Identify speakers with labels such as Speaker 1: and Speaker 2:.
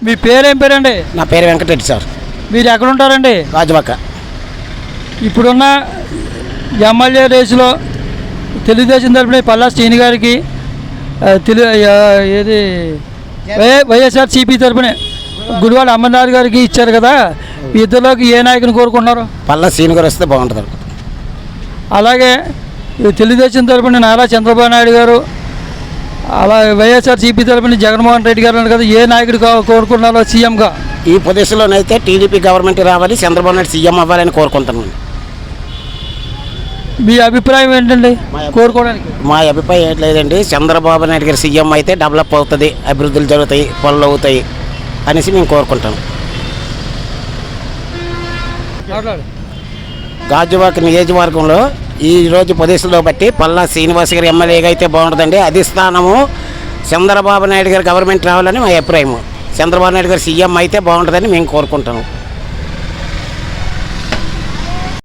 Speaker 1: మీ పేరేం పేరండి?
Speaker 2: నా పేరు వెంకటరెడ్డి సార్.
Speaker 1: మీరు ఎక్కడ ఉంటారండి
Speaker 2: గాజువాక.
Speaker 1: ఇప్పుడున్న ఎమ్మెల్యే రేసులో తెలుగుదేశం తరపున పల్లా శ్రీని గారికి ఆ, తెలు ఆ, ఏది వై- వైఎస్ఆర్ సిపి తరపున గుడివాడ అమర్నాథ్ గారికి ఇచ్చారు కదా ఈ ఇద్దరులోకి ఏ నాయకుని కోరుకుంటున్నారు?
Speaker 2: పల్లా సీన్ గారు వస్తే బాగుంటుంది.
Speaker 1: అలాగే ఈ తెలుగుదేశం తరపున నారా చంద్రబాబు నాయుడు గారు అలా వైఎస్ఆర్ సిపి తరపున జగన్మోహన్ రెడ్డి గారు ఉన్నారు కదా ఏ నాయకుడు కోరుకున్నారో సీఎంగా?
Speaker 2: ఈ ప్రదేశంలోనైతే టీడీపీ గవర్నమెంట్ రావాలి చంద్రబాబు నాయుడు సీఎం అవ్వాలని కోరుకుంటున్నాను.
Speaker 1: మీ అభిప్రాయం ఏంటండి? కోరుకోవడానికి.
Speaker 2: మా అభిప్రాయం ఏం లేదండి చంద్రబాబు నాయుడు గారి సీఎం అయితే డెవలప్ అవుతుంది అభివృద్ధులు జరుగుతాయి పనులు అవుతాయి అనేసి మేము కోరుకుంటాం గాజువాక నియోజకవర్గంలో ఈ రోజు బట్టి పల్లా శ్రీనివాస్ గారి ఎమ్మెల్యేగా అయితే బాగుంటుందండి. అధిష్టానము చంద్రబాబు నాయుడు గారి గవర్నమెంట్ రావాలని మా అభిప్రాయం చంద్రబాబు నాయుడు గారు సీఎం అయితే బాగుంటుందని మేము కోరుకుంటాము